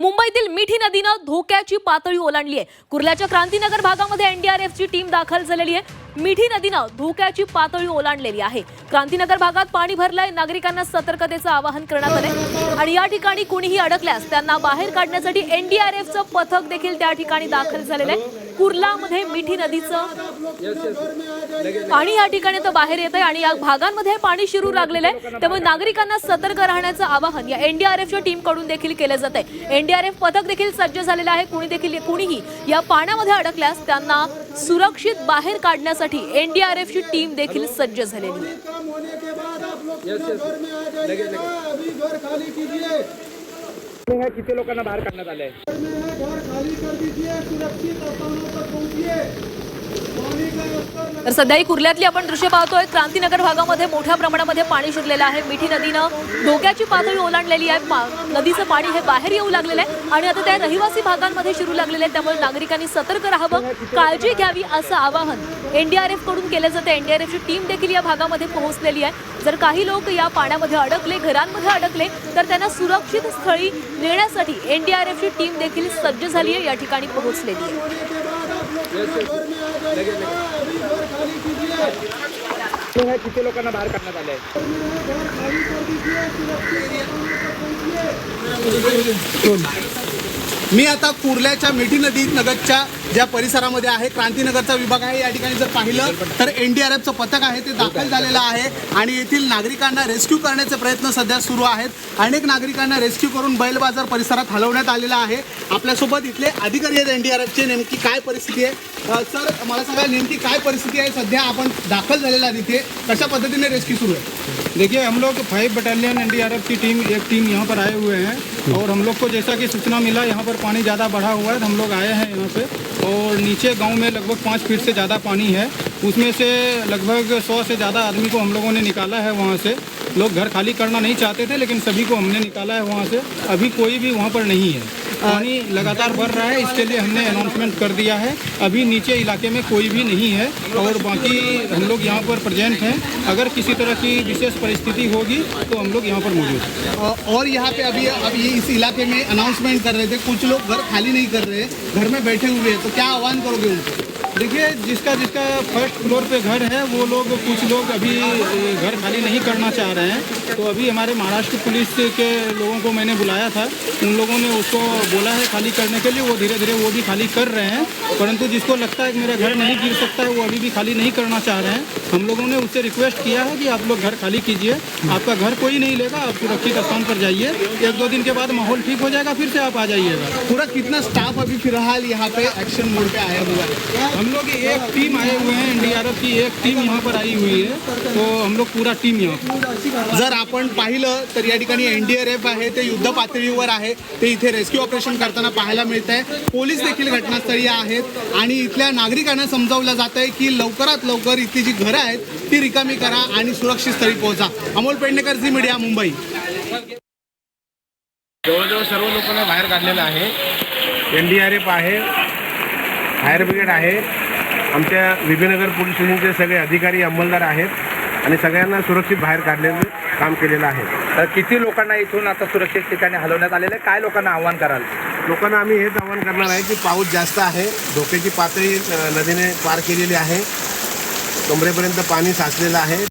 मुंबईतील मिठी नदीनं धोक्याची पातळी ओलांडली आहे. कुर्ल्याच्या क्रांतीनगर भागामध्ये एनडीआरएफची टीम दाखल झालेली आहे. मिठी नदीनं धोक्याची पातळी ओलांडलेली आहे. क्रांतीनगर भागात पाणी भरलंय नागरिकांना सतर्कतेचं आवाहन करण्यात आलंय. आणि या ठिकाणी कुणीही अडकल्यास त्यांना बाहेर काढण्यासाठी एनडीआरएफचं पथक देखील त्या ठिकाणी दाखल झालेलं आहे. कुर्लामध्ये मिठी नदीचं पाणी या ठिकाणी तर बाहेर येत आहे आणि या भागांमध्ये पाणी शिरू लागलेलं आहे. त्यामुळे नागरिकांना सतर्क राहण्याचं आवाहन या एनडीआरएफच्या टीमकडून देखील केलं जात आहे. एनडीआरएफ पथक देखील सज्ज झालेलं आहे. कुणी देखील कुणीही या पाण्यामध्ये अडकल्यास त्यांना सुरक्षित बाहेर काढण्यासाठी एनडीआरएफची टीम देखील सज्ज झालेली आहे. काम होने के बाद आप घर घर खाली कीजिए ह्या किती लोकांना बाहेर काढण्यात तर सध्या ही कुर्ल्यातली आपण दृश्य पाहतोय. क्रांतीनगर भागामध्ये मोठ्या प्रमाणामध्ये पाणी शिरलेलं आहे. मिठी नदीनं धोक्याची पातळी ओलांडलेली आहे. नदीचं पाणी हे बाहेर येऊ लागलेलं आहे आणि आता त्या रहिवासी भागांमध्ये शिरू लागलेलं आहे. त्यामुळे नागरिकांनी सतर्क राहावं काळजी घ्यावी असं आवाहन एनडीआरएफकडून केलं जातं. एनडीआरएफची टीम देखील या भागामध्ये पोहोचलेली आहे. जर काही लोक या पाण्यामध्ये अडकले घरांमध्ये अडकले तर त्यांना सुरक्षित स्थळी नेण्यासाठी एनडीआरएफची टीम देखील सज्ज झाली आहे. या ठिकाणी पोहोचलेली आहे. ह्या किती लोकांना बाहेर काढण्यात आले मी आता कुर्ल्याच्या मिठी नदी लगतच्या ज्या परिसरामध्ये आहे क्रांतीनगरचा विभाग आहे या ठिकाणी जर पाहिलं तर एन डी आर एफचं पथक आहे ते दाखल झालेलं आहे. आणि येथील नागरिकांना रेस्क्यू करण्याचे प्रयत्न सध्या सुरू आहेत. अनेक नागरिकांना रेस्क्यू करून बैल बाजार परिसरात हलवण्यात आलेला आहे. आपल्यासोबत इथले अधिकारी आहेत एन डी आर एफचे. नेमकी काय परिस्थिती आहे? सर मला सांगा नेमकी काय परिस्थिती आहे? सध्या आपण दाखल झालेला आहे तिथे. कशा पद्धतीने रेस्क्यू सुरू आहे? देखिए हम लोग फाइव बटालियन एनडीआरएफ की टीम एक टीम यहाँ पर आए हुए हैं। और हम लोग को जैसा कि सूचना मिला, यहाँ पर पानी ज़्यादा बढ़ा हुआ है तो हम लोग आए हैं यहाँ पे। और नीचे गाँव में लगभग पाँच फीट से ज़्यादा पानी है। उसमें से लगभग सौ से ज़्यादा आदमी को हम लोगों ने निकाला है वहाँ से। लोग घर खाली करना नहीं चाहते थे, लेकिन सभी को हमने निकाला है वहाँ से। अभी कोई भी वहाँ पर नहीं है। पानी लगातार बढ़ रहा है, इसके लिए हमने अनाउंसमेंट कर दिया है। अभी नीचे इलाके में कोई भी नहीं है और बाकी हम लोग यहाँ पर प्रेजेंट हैं। अगर किसी तरह की विशेष परिस्थिति होगी तो हम लोग यहाँ पर मौजूद हैं। और यहाँ पे अभी अभी इस इलाके में अनाउंसमेंट कर रहे थे, कुछ लोग घर खाली नहीं कर रहे, घर में बैठे हुए हैं तो क्या आह्वान करोगे उनको? देखिए जिसका जिसका फ़र्स्ट फ्लोर पे घर है वो लोग कुछ लोग अभी घर खाली नहीं करना चाह रहे हैं। तो अभी हमारे महाराष्ट्र पुलिस के लोगों को मैंने बुलाया था। उन लोगों ने उसको बोला है खाली करने के लिए वो धीरे धीरे वो भी खाली कर रहे हैं। परंतु जिसको लगता है कि मेरा घर नहीं गिर सकता है वो अभी भी खाली नहीं करना चाह रहे हैं। हम लोगों ने उससे रिक्वेस्ट किया है कि आप लोग घर खाली कीजिए। आपका घर कोई नहीं लेगा आप सुरक्षित स्थान पर जाइए। एक दो दिन के बाद माहौल ठीक हो जाएगा फिर से आप आ जाइएगा। पूरा कितना स्टाफ अभी फ़िलहाल यहाँ पे एक्शन मोड पे आया हुआ है? हम लोग एक टीम आए हुए हैं एनडीआरएफ की एक टीम यहाँ पर आई हुई है तो हम लोग पूरा टीम यहाँ जर आपण पाहिलं तर या ठिकाणी एनडीआरएफ आहे ते युद्ध पातळीवर आहे ते इथे रेस्क्यू ऑपरेशन करताना पाहायला मिळत आहे पोलीस देखील घटनास्थळी आहेत आणि इथल्या नागरिकांना समजावलं जात आहे की लवकरात लवकर इथली जी घरं आहेत ती रिकामी करा आणि सुरक्षित स्थळी पोहोचा. अमोल पेडणेकर झी मीडिया मुंबई. जवळजवळ सर्व लोकांना बाहेर काढलेलं आहे. एन डी आर एफ आहे. फायर ब्रिगेड आहे. आमच्या विजयनगर पोलीस स्टेशनचे सगळे अधिकारी अंमलदार आहेत आणि सगळ्यांना सुरक्षित बाहेर काढलेलं काम केलेलं आहे. तर किती लोकांना इथून आता सुरक्षित ठिकाणी हलवण्यात आलेलं आहे? काय लोकांना आव्हान कराल? लोकांना आम्ही हेच आवाहन करणार आहे की पाऊस जास्त आहे धोक्याची पातळी नदीने पार केलेली आहे. कमरेपर्यंत पाणी साचलेलं आहे.